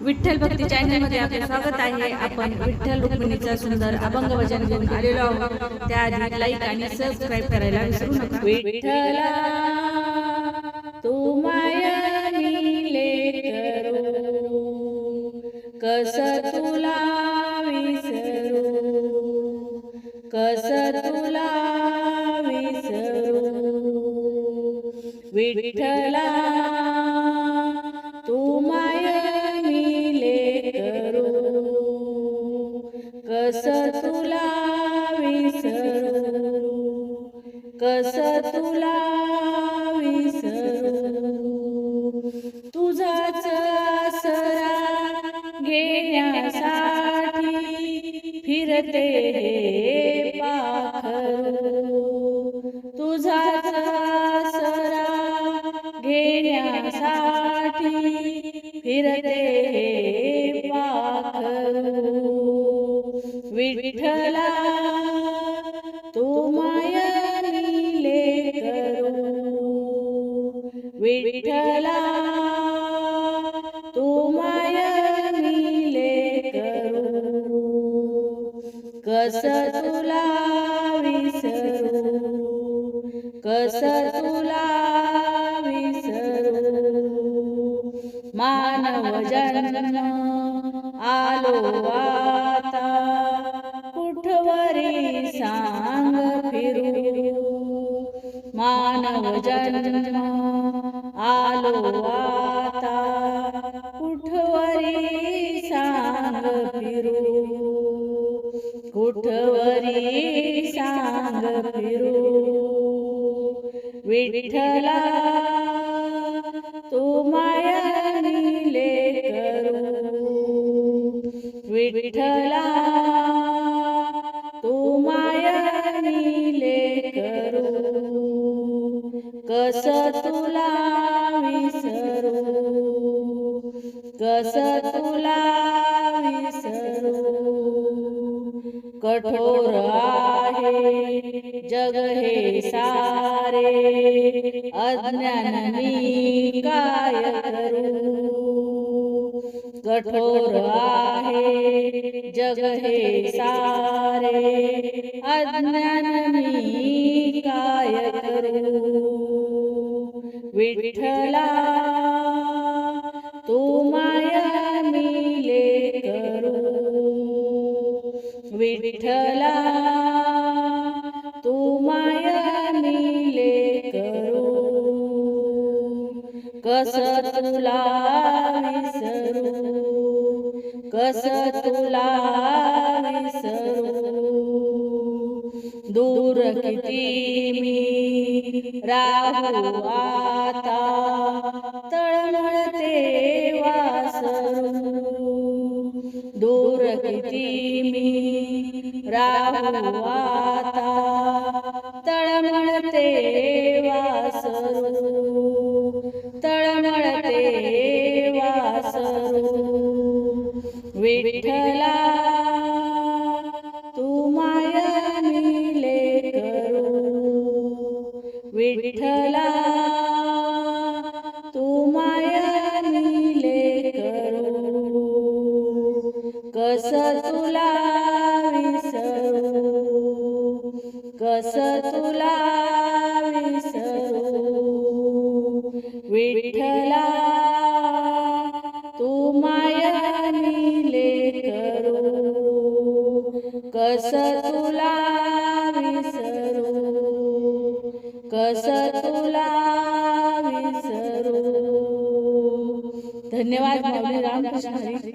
विठ्ठल भक्ती चॅनलमध्ये आपले स्वागत आहे. आपण विठ्ठल रुक्मिणीचा सुंदर अभंग वचन घेऊन आलेलो आहोत. त्याआधी लाईक आणि सबस्क्राईब करायला विसरू नका. विठ्ठला तू मायनीले करू. कस तुला विसरू. कस तुला विसरू. विठ्ठला कस तुला विसरू? कस तुला विसरू? तुझाच आसरा घेण्यासाठी फिरते हे पाखरू. तुझाच आसरा घेण्यासाठी फिरते विठला तू मायनीले करो. विठला तू मायनीले करो. कस तुला विसरू? कस तुला विसरू? मानव जन्म आलो आता. मानव जन्म आलो आता कुठवरी सांग फिरू कुठवरी सांग फिरू विठ्ठला तू मायनीले करू विठ्ठला कस तुला विसरू? कस तुला विसरू? कठोर आहे जग हे सारे अज्ञान मी काय करू? कठोर आहे जग हे सारे अज्ञान विठ्ठला तू माया मिले करू. विठ्ठला तू माया मिले करू. कस तुला विसरू? कस तुला दूर किती मी राहू आता. तळमळते वासरू. दूर किती मी राहू आता. तळमळते वासरू. तळमळते वासरू. विठ्ठला विठ्ठला तू मायनीले करू कस तुला विसरू? कस तुला कस तुला विसरू. धन्यवाद रामकृष्ण हरी